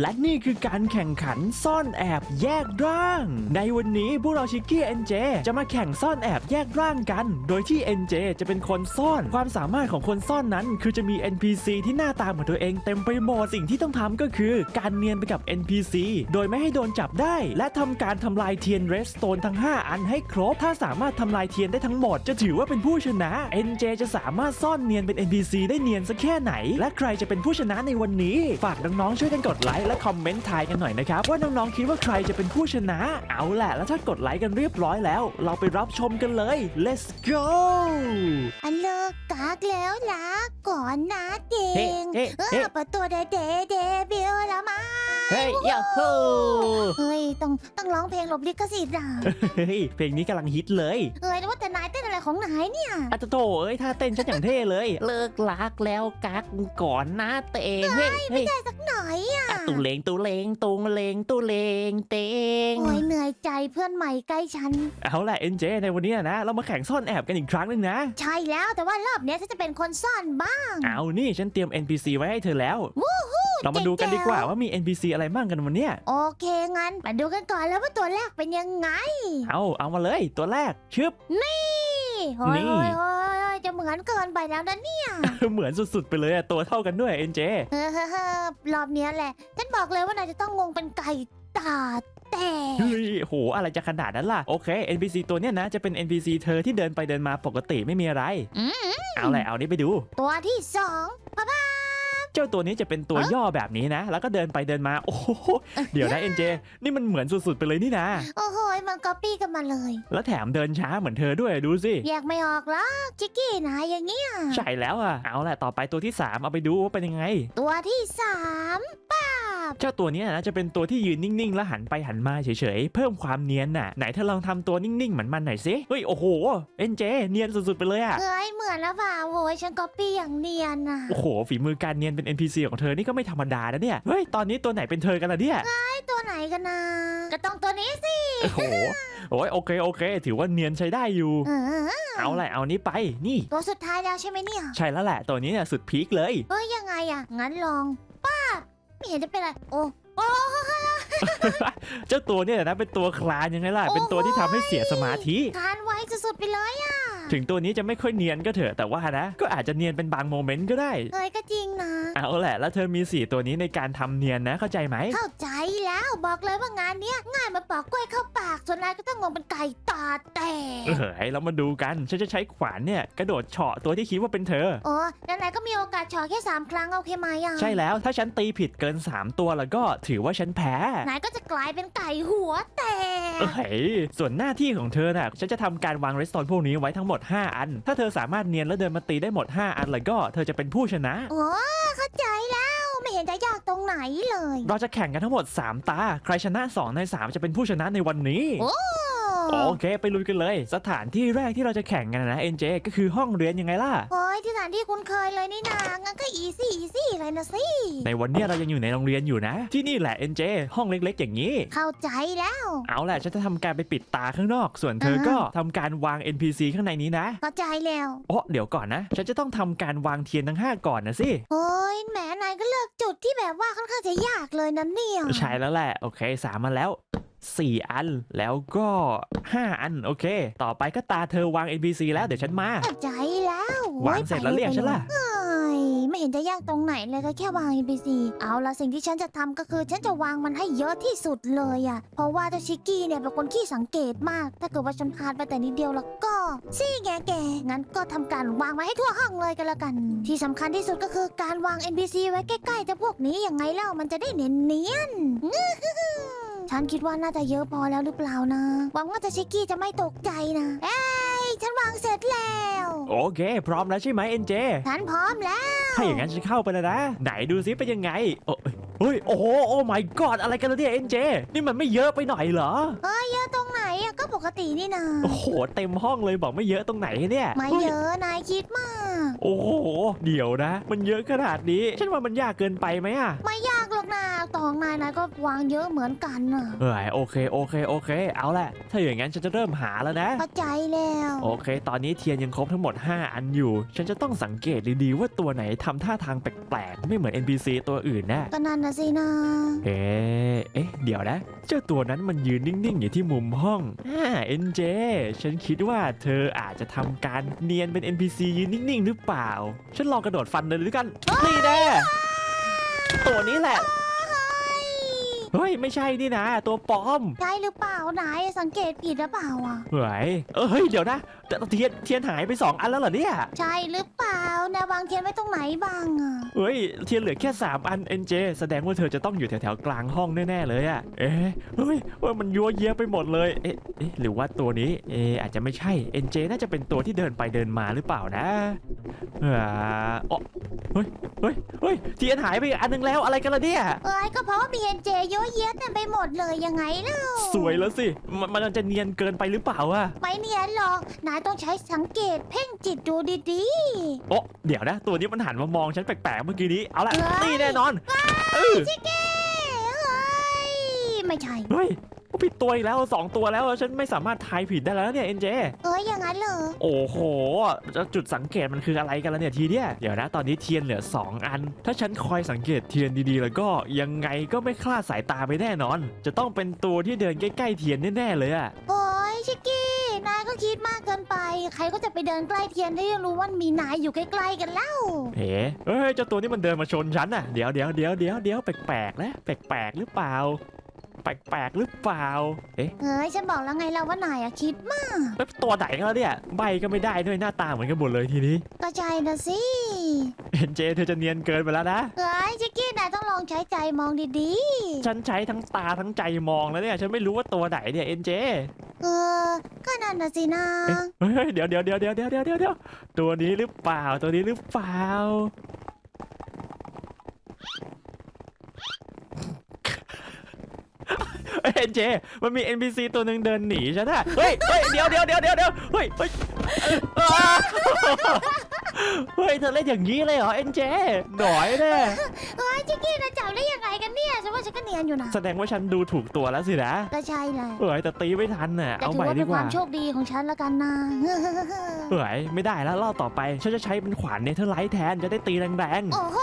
และนี่คือการแข่งขันซ่อนแอบแยกร่าง ในวันนี้พวกเราชิกกี้เอ็นเจจะมาแข่งซ่อนแอบแยกร่างกัน โดยที่ NJ จจะเป็นคนซ่อน ความสามารถของคนซ่อนนั้น คือจะมี NPC ที่หน้าตาเหมือนตัวเองเต็มไปหมดสิ่งที่ต้องทำก็คือ การเนียนไปกับ NPC โดยไม่ให้โดนจับได้ และทำการทำลายเทียนเรสโตนทั้ง 5 อันให้ครบ ถ้าสามารถทำลายเทียนได้ทั้งหมด จะถือว่าเป็นผู้ชนะ NJ จะสามารถซ่อนเนียนเป็น NPC ได้เนียนสักแค่ไหน และใครจะเป็นผู้ชนะในวันนี้ ฝากน้องๆช่วยกันกดไลค์และคอมเมนต์ทายกันหน่อยนะครับ ว่าน้องๆคิดว่าใครจะเป็นผู้ชนะ เอาแหละแล้วถ้ากดไลค์กันเรียบร้อยแล้ว เราไปรับชมกันเลย let's go อันเลิกกากแล้วลาก่อนนะเด็เฮ้งเฮ้เอเฮ้ อประตูเดเดเดบิวแล้วมาเฮ้ยยาฮูเฮ้ยต้องต้องร้องเพลงหลบลิขสิทธิ์อะเฮ้ยเพลงนี้กำลังฮิตเลยเฮ้ยแล้วว่าแต่นายเต้นอะไรของนายเนี่ยอาจจะโถเอ้ยถ้าเต้นฉันอย่างเท่เลย เลิกลักแล้วกักก่อนนะเตงเฮ้ยเฮ้ย ได้สักหน่อยอะ ตูเลงตูเลงตูเลงตูเลงเตง โอ้ยเหนื่อยใจเพื่อนใหม่ใกล้ฉัน เอาแหละเอ็นเจในวันนี้นะ เรามาแข่งซ่อนแอบกันอีกครั้งหนึงนะ ใช่แล้วแต่ว่ารอบเนี้ยฉันจะเป็นคนซ่อนบ้างเอานี่ฉันเตรียม NPC ไว้ให้เธอแล้วเรามาดูกันดีกว่าว่ามี NPC อะไรบ้างกันวันเนี้ยโอเคงั้นมาดูกันก่อนแล้วว่าตัวแรกเป็นยังไงเอาเอามาเลยตัวแรกชึบ นี่โอ้ยนี่ โอ้ยโอ้ยจะ เหมือนเกินไปแล้วนะเนี่ยเหมือนสุดๆไปเลยอะตัวเท่ากันด้วยเอ็นเจเฮ้อเฮ้อเฮ้อรอบเนี้ยแหละฉันบอกเลยว่านายจะต้องงงเป็นไก่ตาแตกเฮ้ยโหอะไรจะขนาดนั้นล่ะ โอเค NPC ตัวเนี้ยนะจะเป็น NPC เธอที่เดินไปเดินมาปกติไม่มีอะไร อืม เอาแหละเอานี้ไปดู ตัวที่สองป้าป้า เจ้าตัวนี้จะเป็นตัวย่อแบบนี้นะ แล้วก็เดินไปเดินมา โอ้โหเดี๋ยวนะ NJ นี่มันเหมือนสุดๆไปเลยนี่นะ โอ้โห มันก๊อปปี้กันมาเลย แล้วแถมเดินช้าเหมือนเธอด้วยดูสิ แยกไม่ออกหรอกจิกกี้นายอย่างเงี้ย ใช่แล้วอะ เอาแหละต่อไปตัวที่ 3 เอาไปดูว่าเป็นยังไง ตัวที่สามป้าบเจ้าตัวเนี้ยนะจะเป็นตัวที่ยืนนิ่งๆ แล้วหันไปหันมาเฉยๆ เพิ่มความเนียนน่ะ ไหนเธอลองทำตัวนิ่งๆเหมือนมันหน่อยสิ เฮ้ยโอ้โห NJ เนียนสุดๆไปเลยอะ เฮ้ยเหมือนแล้วเปล่าโว้ยฉันก๊อปปี้อย่างเนียนน่ะ โอ้โหฝีมือการเนียนเป็น NPC ของเธอนี่ก็ไม่ธรรมดานะเนี่ยเฮ้ยตอนนี้ตัวไหนเป็นเธอกันล่ะเนี่ยไอ้ตัวไหนกันนะก็ต้องตัวนี้สิโอ้โหโอ้ยโอเคโอเค ถือว่าเนียนใช้ได้อยู่ เออเอาแหละเอานี้ไปนี่ ตัวสุดท้ายแล้วใช่ไหมเนี่ยใช่แล้วแหละตัวนี้เนี่ยสุดพีคเลยเฮ้ยยังไงอะงั้นลองป้าบไม่เห็นจะเป็นไรโอ้โอ้เจ้าตัวเนี่ยนะเป็นตัวคลานยังไงล่ะเป็นตัวที่ทำให้เสียสมาธิทานไวสุดๆไปเลยอะถึงตัวนี้จะไม่ค่อยเนียนก็เถอะแต่ว่านะ ก็อาจจะเนียนเป็นบางโมเมนต์ก็ได้เฮ้ยก็จริงนะ เอาแหละ แล้วเธอมีสี่ตัวนี้ในการทำเนียนนะเข้าใจไหม เข้าใจแล้วบอกเลยว่างานเนี้ยง่ายมาปอกกล้วยเข้าปาก ส่วนนายก็ต้องงงเป็นไก่ตาแตกเฮ้ยเรามาดูกัน ฉันจะใช้ขวานเนี่ย กระโดดเฉาะตัวที่คิดว่าเป็นเธอ โอ้แล้วนายก็มีโอกาสฉอแค่สามครั้งโอเคไหมอะใช่แล้วถ้าฉันตีผิดเกิน 3 ตัวแล้วก็ถือว่าฉันแพ้นายก็จะกลายเป็นไก่หัวแตก เอ้ยส่วนหน้าที่ของเธอน่ะ ฉันจะทำการวางเรสตอรพวกนี้ไว้ทั้งหมด 5 อัน ถ้าเธอสามารถเนียนแล้วเดินมาตีได้หมด 5 อันแล้วก็เธอจะเป็นผู้ชนะ โอ้ เข้าใจแล้วไม่เห็นจะยากตรงไหนเลย เราจะแข่งกันทั้งหมด 3 ตา ใครชนะ 2 ใน 3 จะเป็นผู้ชนะในวันนี้ โอ้ โอเคไปลุยกันเลย สถานที่แรกที่เราจะแข่งกันนะเอ็นเจก็คือห้องเรียนยังไงล่ะ โอ้ยที่สถานที่คุ้นเคยเลยนี่นางั้นก็อีซี่อีซี่เลยนะสิในวันเนี้ยเรายังอยู่ในโรงเรียนอยู่นะ ที่นี่แหละเอ็นเจห้องเล็กๆ อย่างนี้ เข้าใจแล้ว เอาแหละฉันจะทำการไปปิดตาข้างนอก ส่วนเธอก็ทำการวาง NPC ข้างในนี้นะเข้าใจแล้ว โอ้เดี๋ยวก่อนนะ ฉันจะต้องทำการวางเทียนทั้ง 5 ก่อนนะสิ โอ้ยแหมนายก็เลือกจุดที่แบบว่าค่อนข้างจะยากเลยนะเนี่ยใช่แล้วแหละ โอเคสามมาแล้ว 4 อัน แล้วก็ 5 อัน โอเค ต่อไปก็ตาเธอวาง NPC แล้วเดี๋ยวฉันมาเข้าใจแล้วโอ้วางเสร็จแล้วเรียกฉันล่ะ เอ้ยไม่เห็นจะยากตรงไหนเลยก็แค่วาง NPC เอาละสิ่งที่ฉันจะทำก็คือ ฉันจะวางมันให้เยอะที่สุดเลยอะเพราะว่าเจ้าชิกกี้เนี่ยเป็นคนขี้สังเกตมาก ถ้าเกิดว่าฉันพลาดไปแต่นิดเดียวแล้วก็ซี่แกแกงั้นก็ทำการวางไว้ให้ทั่วห้องเลยกันละกัน ที่สำคัญที่สุดก็คือการวาง NPC ไว้ใกล้ๆเจ้าพวกนี้ยังไงเล่ามันจะได้เนียนๆอื้อหือ ฉันคิดว่าน่าจะเยอะพอแล้วหรือเปล่านะ หวังว่าเจ้าชิกกี้จะไม่ตกใจนะเอ้ยฉันวางเสร็จแล้ว โอเค พร้อมแล้วใช่ไหม NJ ฉันพร้อมแล้ว ถ้าอย่างนั้นฉันเข้าไปแล้วนะ ไหนดูซิเป็นยังไงโอ้ยเฮ้ยโอ้โหโอ้ my god อะไรกันล่ะเนี่ย NJ นี่มันไม่เยอะไปหน่อยเหรอ เอ้ยเยอะตรงไหนอะก็ปกตินี่นาโอ้โห เต็มห้องเลยบอกไม่เยอะตรงไหนเนี่ยไม่ฮ้เยอะนายคิดมาก โอ้โห เดี๋ยวนะ มันเยอะขนาดนี้ ฉันว่ามันยากเกินไปไหมอะไม่ยากหรอก นะตองนายนายก็วางเยอะเหมือนกันน่ะเอ้ยโอเคโอเคโอเค เอาแหละ ถ้าอย่างนั้นฉันจะเริ่มหาแล้วนะ เข้าใจแล้วโอเค ตอนนี้เทียนยังครบทั้งหมด 5 อันอยู่ ฉันจะต้องสังเกตดีๆว่าตัวไหนทำท่าทางแปลกๆ ไม่เหมือน NPC ตัวอื่นนะก็นั่นนะสินะเอ๊ะเอ๊ะเดี๋ยวนะ เจ้าตัวนั้นมันยืนนิ่งๆ อยู่ที่มุมห้องอ่า NJ ฉันคิดว่าเธออาจจะทำการเนียนเป็น NPC ยืนนิ่งๆ หรือเปล่า ฉันลองกระโดดฟันเลยด้วยกันนี่แน่ ตัวนี้แหละ เฮ้ยไม่ใช่นี่นะ ตัวปลอมใช่หรือเปล่านายสังเกตผิดหรือเปล่าอะ เฮ้ยเออเฮ้ยเดี๋ยวนะแต่เทียนเทียนหายไป2อันแล้วเหรอเนี่ยใช่หรือเปล่านายวางเทียนไว้ตรงไหนบ้างอะเฮ้ยเทียนเหลือแค่3อัน NJ แสดงว่าเธอจะต้องอยู่แถวๆกลางห้องแน่ๆเลยอะเอ๊ะเฮ้ยว่ามันยัวเยียไปหมดเลยเอ๊ะเอ๊ะหรือว่าตัวนี้เอ๊ะอาจจะไม่ใช่ NJ น่าจะเป็นตัวที่เดินไปเดินมาหรือเปล่านะอ่าอ๋อเฮ้ยเฮ้ยเฮ้ยเทียนหายไปอีกอันนึงแล้วอะไรกันล่ะเนี่ยเอ้ยก็เพราะว่ามีเอ็นเจเยอะแยะเต็มไปหมดเลยยังไงเล่าสวยแล้วสิมันมันจะเนียนเกินไปหรือเปล่าอะไม่เนียนหรอกนายต้องใช้สังเกตเพ่งจิตดูดีโอ้เดี๋ยวนะ ตัวนี้มันหันมามองฉันแปลกๆเมื่อกี้นี้ เอาละเฮ้ยนี่แน่นอนเออๆชิคกี้เอ้ยไม่ใช่ เฮ้ย ผิดตัวอีกแล้วสองตัวแล้วฉันไม่สามารถทายผิดได้แล้วเนี่ย NJ เอ้ยอย่างนั้นเหรอโอ้โหแล้วจุดสังเกตมันคืออะไรกันแล้วเนี่ยทีเนี้ยเดี๋ยวนะตอนนี้เทียนเหลือ 2 อัน ถ้าฉันคอยสังเกตเทียนดีๆ แล้วก็ยังไงก็ไม่คลาดสายตาไปแน่นอน จะต้องเป็นตัวที่เดินใกล้ๆเทียนแน่ๆเลยอะโอ้ยชิคกี้นายก็คิดมากเกินไป ใครก็จะไปเดินใกล้เทียนที่รู้ว่ามีนายอยู่ใกล้ๆกันแล้วเอ๋เอ้ยเจ้าตัวนี้มันเดินมาชนฉันน่ะเดี๋ยวเดี๋ยวเดี๋ยวเดี๋ยวเดี๋ยวแปลกๆนะแปลกๆหรือเปล่า แปลกๆหรือเปล่า เอ๊ะเฮ้ยฉันบอกแล้วไงเราว่านายอะคิดมากแล้วตัวไหนกันแล้วเนี่ย ใบก็ไม่ได้ด้วยหน้าตาเหมือนกันหมดเลยทีนี้ ก็ใจนะสิเอ็นเจเธอจะเนียนเกินไปแล้วนะ เฮ้ยชิคกี้นายต้องลองใช้ใจมองดีฉันใช้ทั้งตาทั้งใจมองแล้วเนี่ย ฉันไม่รู้ว่าตัวไหนเนี่ยเอ็นเจเออ ก็นั่นนะสินะเอ๊ะ เฮ้ยเดี๋ยวเดี๋ยวเดี๋ยวเดี๋ยวเดี๋ยวเดี๋ยวเดี๋ยวตัวนี้หรือเปล่าตัวนี้หรือเปล่า เอ็นเจ มันมี NPC ตัวหนึ่งเดินหนีฉันอะเฮ้ยเฮ้ยเดี๋ยวเดี๋ยวเดี๋ยวเดี๋ยวเดี๋ยวเฮ้ยเฮ้ยอ้าเฮ้ยเธอเล่นอย่างนี้เลยเหรอเอ็นเจหน่อยแน่เฮ้ยชิคกี้นายจับได้ยังไงกันเนี่ยฉันว่าฉันก็เนียนอยู่นะแสดงว่าฉันดูถูกตัวแล้วสินะก็ใช่เลยเฮ้ยแต่ตีไม่ทันน่ะแต่เอาถืใหอม่ว่าดีเป็นกคว่าวามโชคดีของฉันละกันนะ เฮ้ยไม่ได้แล้วรอบต่อไปฉันจะใช้เป็นขวานเนเธอร์ไลท์แทนจะได้ตีแรงโอ้โห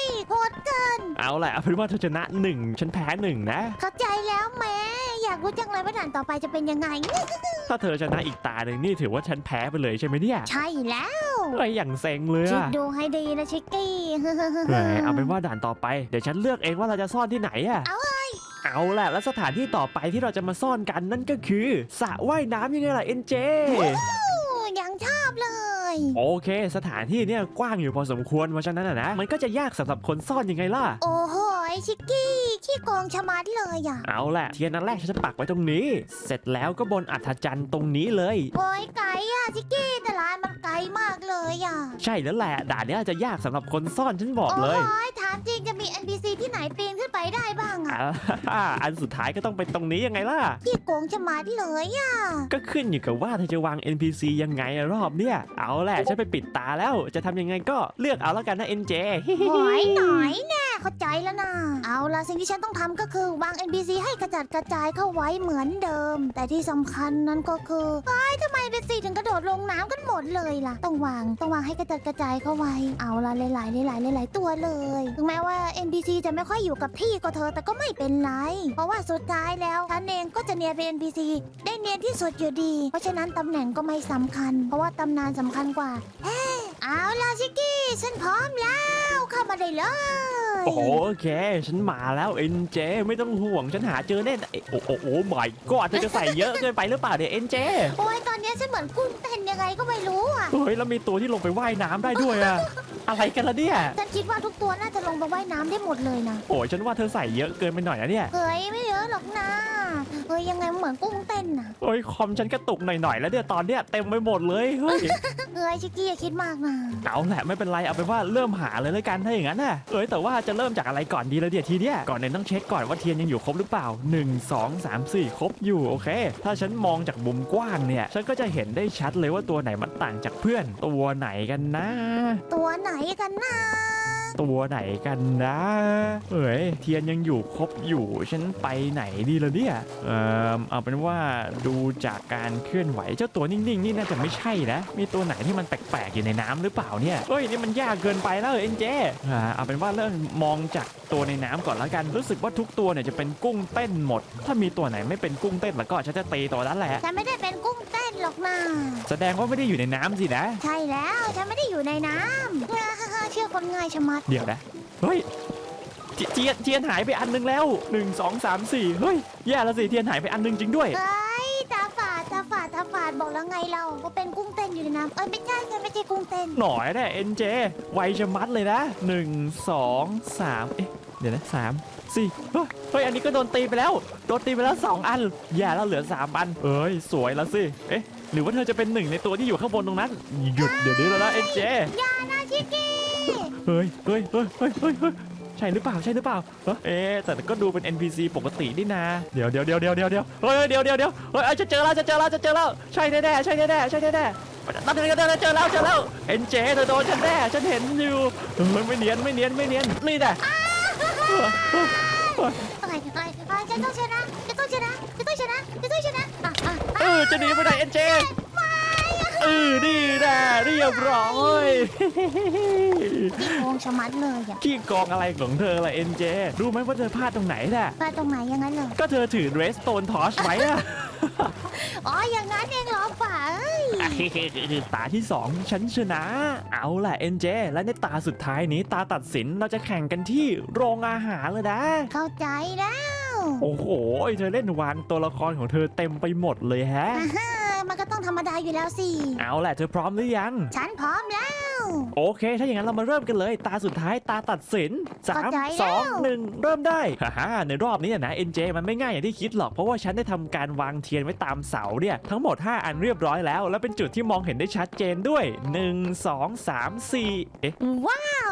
ยโหดเกิ นๆเอาแหละเอาเป็นว่าเธอชนะหนึ่งฉันแพ้หนึ่งนะ เข้าใจแล้วแม่อยากรู้จังเลยว่าด่านต่อไปจะเป็นยังไง ถ้าเธอชนะอีกตาหนึ่งนี่ถือว่าฉันแพ้ไปเลยใช่ไหมเนี่ยใช่แล้วเฮ้ยอย่างเซ็งเลยคิดอะดูให้ดีนะชิคกี้เฮ้ยเอาเป็นว่าด่านต่อไปเดี๋ยวฉันเลือกเองว่าเราจะซ่อนที่ไหนอะเอาเอาแหละแล้วสถานที่ต่อไปที่เราจะมาซ่อนกันนั่นก็คือสระว่ายน้ำยังไงล่ะเอ็นเจยังชอบเลย โอเค สถานที่เนี่ยกว้างอยู่พอสมควรเพราะฉะนั้นอะนะมันก็จะยากสำหรับคนซ่อนยังไงล่ะ โอ้โหชิคกี้ ขี้โกงชะมัดเลยอะ เอาแหละเทียนนันแรกฉันจะปักไว้ตรงนี้ เสร็จแล้วก็บนอัฐจันทร์ตรงนี้เลย โอ้ยไก่อะชิคกี้แต่ร้านมันไกลมากเลยอะใช่แล้วแหละด่านเนี้ยจะยากสำหรับคนซ่อนฉันบอกเลย โอ้ยถามจริงจะมี NPC ที่ไหนปีนขึ้นไปได้บ้างอะอ่าอันสุดท้ายก็ต้องเป็นตรงนี้ยังไงล่ะ ขี้โกงชะมัดเลยอะก็ขึ้นอยู่กับว่าเธอจะวาง NPC ยังไงรอบเนี่ย เอาแหละฉันไปปิดตาแล้ว จะทำยังไงก็เลือกเอาแล้วกันนะ NJ หอยหน่อยแน่ เข้าใจแล้วนะเอาล่ะสิ่งที่ฉันต้องทำก็คือวาง NPC ให้กระจัดกระจายเข้าไว้เหมือนเดิม แต่ที่สำคัญนั้นก็คือเฮ้ทำไม NPC ถึงกระโดดลงน้ำกันหมดเลยล่ะ ต้องวางต้องวางให้กระจัดกระจายเข้าไว้ เอาล่ะหลายๆหลายๆหลายๆตัวเลย ถึงแม้ว่า NPC จะไม่ค่อยอยู่กับที่ก็เธอแต่ก็ไม่เป็นไร เพราะว่าสุดท้ายแล้วฉันเองก็จะเนียนเป็น NPC ได้เนียนที่สุดอยู่ดี เพราะฉะนั้นตำแหน่งก็ไม่สำคัญ เพราะว่าตำนานสำคัญกว่าเอาล่ะชิกกี้ ฉันพร้อมแล้ว เข้ามาได้เลย โอ้โหโอเคฉันมาแล้ว NJ ไม่ต้องห่วงฉันหาเจอแน่เอ้ยโอ้โอ้โอ้ไม่ก็เธอจะใส่เยอะเกินไปหรือเปล่าเนี่ย NJ โอ้ยตอนนี้ฉันเหมือนกุ้งเต้นยังไงก็ไม่รู้อะเฮ้ยแล้วมีตัวที่ลงไปว่ายน้ำได้ด้วยอะอะไรกันล่ะเนี่ยฉันคิดว่าทุกตัวน่าจะลงไปว่ายน้ำได้หมดเลยนะโอ้ยฉันว่าเธอใส่เยอะเกินไปหน่อยนะเนี่ยเฮ้ยไม่เยอะหรอกนะเฮ้ยยังไงเหมือนกุ้งเต้นนะโอ้ยคอมฉันกระตุกหน่อยๆแล้วเนี่ยตอนเนี้ยเต็มไปหมดเลยเฮ้ยเฮ้ยชิกกี้อย่าคิดมากนะเอาแหละไม่เป็นไรเอาเป็นว่าเริ่มหาเลยแล้วกันถ้าอย่างนั้นน่ะเอ้ยแต่ว่าจะเริ่มจากอะไรก่อนดีแล้วเดี๋ยวทีเนี้ยก่อนเนี่ยต้องเช็คก่อนว่าเทียนยังอยู่ครบหรือเปล่า 1 2 3 4 ครบอยู่โอเค ถ้าฉันมองจากมุมกว้างเนี่ย ฉันก็จะเห็นได้ชัดเลยว่าตัวไหนมันต่างจากเพื่อน ตัวไหนกันนะ ตัวไหนกันนะ ตัวไหนกันนะเอ้ยเทียนยังอยู่ครบอยู่ฉันไปไหนดีละเนี่ยเออเอาเป็นว่าดูจากการเคลื่อนไหวเจ้าตัวนิ่งๆนี่น่าจะไม่ใช่นะ มีตัวไหนที่มันแปลกๆอยู่ในน้ำหรือเปล่าเนี่ยเฮ้ยนี่มันยากเกินไปแล้วเอ็นเจอ่าเอาเป็นว่าเริ่มมองจากตัวในน้ำก่อนแล้วกันรู้สึกว่าทุกตัวเนี่ยจะเป็นกุ้งเต้นหมด ถ้ามีตัวไหนไม่เป็นกุ้งเต้นแล้วก็ฉันจะตีตัวนั้นแหละฉันไม่ได้เป็นกุ้งเต้นหรอกนะแสดงว่าไม่ได้อยู่ในน้ำสินะ ใช่แล้วฉันไม่ได้อยู่ในน้ำเชื่อ คนง่ายชะมัดเดี๋ยวนะ เฮ้ยเทีเทียนเทียนหายไปอันนึงแล้วหนึ่งสองสามสี่เฮ้ย แย่แล้วสิเทียนหายไปอันนึงจริงด้วย เอ้ยตาฝาดตาฝาดตาฝาดบอกแล้วไงเราว่าเป็นกุ้งเต้นอยู่ในน้ำเอ้ยไม่ใช่ฉันไม่ใช่กุ้งเต้นหน่อยนะเอ็นเจไวชะมัดเลยนะหนึ่งสองสามเอ๊ะเดี๋ยวนะสามสี่เฮ้ยเฮ้ยอันนี้ก็โดนตีไปแล้ว โดนตีไปแล้วสองอัน แย่แล้วเหลือสามอัน เอ้ย สวยแล้วสิเอ๊ะหรือว่าเธอจะเป็นหนึ่งในตัวที่อยู่ข้างบนตรงนั้น หยุดเดี๋ยวนี้แล้วนะเอ็นเจยานาชิกิ เฮ้ยเฮ้ยเฮ้ยเฮ้ยเฮ้ยเฮ้ยใช่หรือเปล่าใช่หรือเปล่าเอ้อเอ๊ะแต่ก็ดูเป็น NPC ปกตินี่นาเดี๋ยวเดี๋ยวเดี๋ยวเดี๋ยวเดี๋ยวเดี๋ยวเฮ้ยเดี๋ยวเดี๋ยวเดี๋ยวเฮ้ยจะเจอแล้วจะเจอแล้วจะเจอแล้วใช่แน่ๆใช่แน่ๆใช่แน่ๆนั่นเองเจอแล้วเจอแล้วเจอแล้วเอ็นเจเธอโดนฉันแน่ฉันเห็นอยู่เฮ้ยไม่เนียนไม่เนียนไม่เนียนนี่แหละอะไรอะไรอะไรฉันต้องชนะฉันต้องชนะฉันต้องชนะฉันต้องชนะอะอะ เออจะหนีไปไหนเอ็นเจ เออนี่แน่เรียบร้อยโกงชะมัดเลยอะขี้กองอะไรของเธอล่ะเอ็นเจรู้ไหมว่าเธอพลาดตรงไหนน่ะพลาดตรงไหนอยังงั้นเลยก็เธอถือเรสโตนทอชไว้อะอ๋ออย่างงั้นเองเหรอฝ่าเอ้ยตาที่2ฉันชนะ เอาล่ะเอ็นเจและในตาสุดท้ายนี้ตาตัดสินเราจะแข่งกันที่โรงอาหารเลยนะ เข้าใจแล้ว โอ้โห เธอเล่นวางตัวละครของเธอเต็มไปหมดเลยแฮะ อ่าฮะ มันก็ต้องธรรมดาอยู่แล้วสิ เอาล่ะเธอพร้อมหรือยัง ฉันพร้อมแล้ว โอเค ถ้าอย่างนั้นเรามาเริ่มกันเลย ตาสุดท้ายตาตัดสินเข้าใจแล้ว3 2 1เริ่มได้ฮ่าฮ่าในรอบนี้นะเอ็นเจมันไม่ง่ายอย่างที่คิดหรอก เพราะว่าฉันได้ทำการวางเทียนไว้ตามเสาเนี่ย ทั้งหมด 5 อันเรียบร้อยแล้ว และเป็นจุดที่มองเห็นได้ชัดเจนด้วย 1 2 3 4เอ๊ะ ว้าวสุดยอด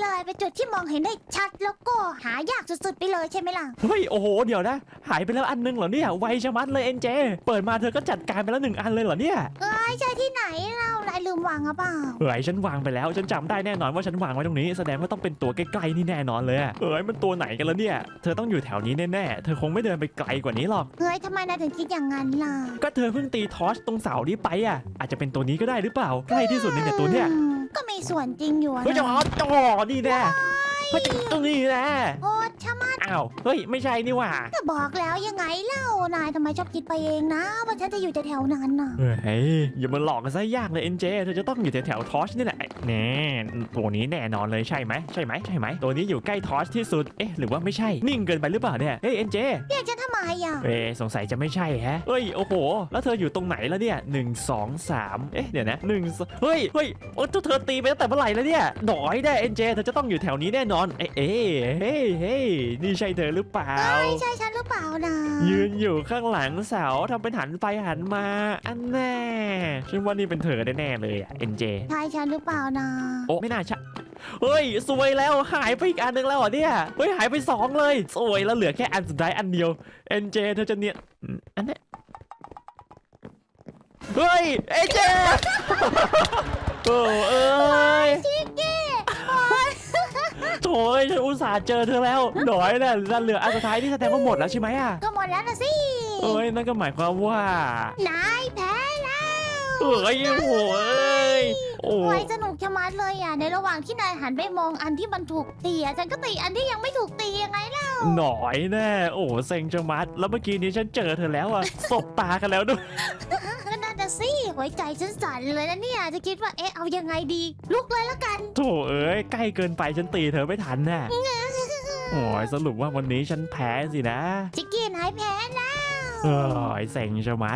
เลยเป็นจุดที่มองเห็นได้ชัดแล้วก็หายากสุดๆไปเลยใช่ไหมล่ะ เฮ้ย โอ้โห เดี๋ยวนะ หายไปแล้วอันนึงเหรอเนี่ย ไวชะมัดเลยเอ็นเจ เปิดมาเธอก็จัดการไปแล้วหนึ่งอันเลยเหรอเนี่ย เอ้ยใช่ที่ไหนเรานายลืมวางหรือเปล่าเฮ้ยฉันวางไปแล้ว ฉันจำได้แน่นอนว่าฉันวางไว้ตรงนี้ แสดงว่าต้องเป็นตัวใกล้ๆนี่แน่นอนเลยอะเฮ้ย มันตัวไหนกันแล้วเนี่ย เธอต้องอยู่แถวนี้แน่ๆ เธอคงไม่เดินไปไกลกว่านี้หรอก เฮ้ยทำไมนายถึงคิดอย่างนั้นล่ะก็เธอเพิ่งตีทอสตรงเสานี้ไปอะอาจจะเป็นตัวนี้ก็ได้หรือเปล่า ใกล้ที่สุดในเนี่ยตัวเนี้ยอืม ก็มีส่วนจริงอยู่อะเฮ้ยนะจะอ๋อจ่อนี่แน่เฮ้ยตรงนี้แน่โอ้ชะมัด อ้าว เฮ้ย ไม่ใช่นี่หว่าก็บอกแล้วยังไงเล่านายทำไมชอบคิดไปเองนะ ว่าฉันจะอยู่แถวๆนั้นน่ะ เฮ้ยอย่ามาหลอกกันซะยากเลยเอ็นเจเธอจะต้องอยู่แถวๆทอสนี่แหละแน่ตัวนี้แน่นอนเลยใช่ไหมใช่ไหมใช่ไหมตัวนี้อยู่ใกล้ทอสที่สุดเอ๊ะหรือว่าไม่ใช่นิ่งเกินไปหรือเปล่าเนี่ยเฮ้ยเอ็นเจเรียกฉันทำไมอะเอ๊ะสงสัยจะไม่ใช่แฮะเฮ้ยโอ้โห แล้วเธออยู่ตรงไหนแล้วเนี่ยหนึ่งสองสามเอ๊ะเดี๋ยวนะหนึ่งสองเฮ้ยเฮ้ยโอ้เธอตีไปตั้งแต่เมื่อไหร่แล้วเนี่ยหน่อยแน่เอ็นเจเธอจะต้องอยู่แถวนี้แน่นอนเอ๊ะเอ๊ะเฮ้ยเฮ้ยนี่ใช่เธอหรือเปล่าไม่ใช่ฉันหรือเปล่านะยืนอยู่ข้างหลังเสาทำเป็นหันไปหันมาอันแน่ฉันว่านี่เป็นเธอแน่ๆเลยอะเอ็นเจใช่ฉันหรือเปล่านะโอ้ไม่น่าใช่เฮ้ยสวยแล้วหายไปอีกอันหนึงแล้วเหรอเนี่ยเฮ้ยหายไปสองเลยสวยแล้วเหลือแค่อันสุดท้ายอันเดียวเอ็นเจเธอจะเนียนอืมอันเนี้ยเฮ้ยเอ็นเจโอ้เอ้ยชิกกี้ โถ่เอ้ยฉันอุตส่าห์เจอเธอแล้วหน่อยน่ะเหลืออันสุดท้ายที่แสดงว่าหมดแล้วใช่ไหมอะก็หมดแล้วนะสิ เอ้ยนั่นก็หมายความว่านายแพ้แล้วเอ้ยโอ้โหเอ้ยโอ้โอ้ยสนุกชะมัดเลยอะ ในระหว่างที่นายหันไปมองอันที่มันถูกตีอะฉันก็ตีอันที่ยังไม่ถูกตียังไงล่ะหน่อยแน่โอ้เซ็งจะมัด แล้วเมื่อกี้นี้ฉันเจอเธอแล้วอะสบตากันแล้วด้วยก็น่า จะสิหัวใจฉันสั่นเลยนะเนี่ยจะคิดว่าเอ๊ะเอายังไงดี ลุกเลยแล้วกัน โถเอ้ยใกล้เกินไปฉันตีเธอไม่ทันน่ะโอ้ยสรุปว่าวันนี้ฉันแพ้สินะชิกกี้นายแพ้แล้วเอ้ยเซ็งจะมัด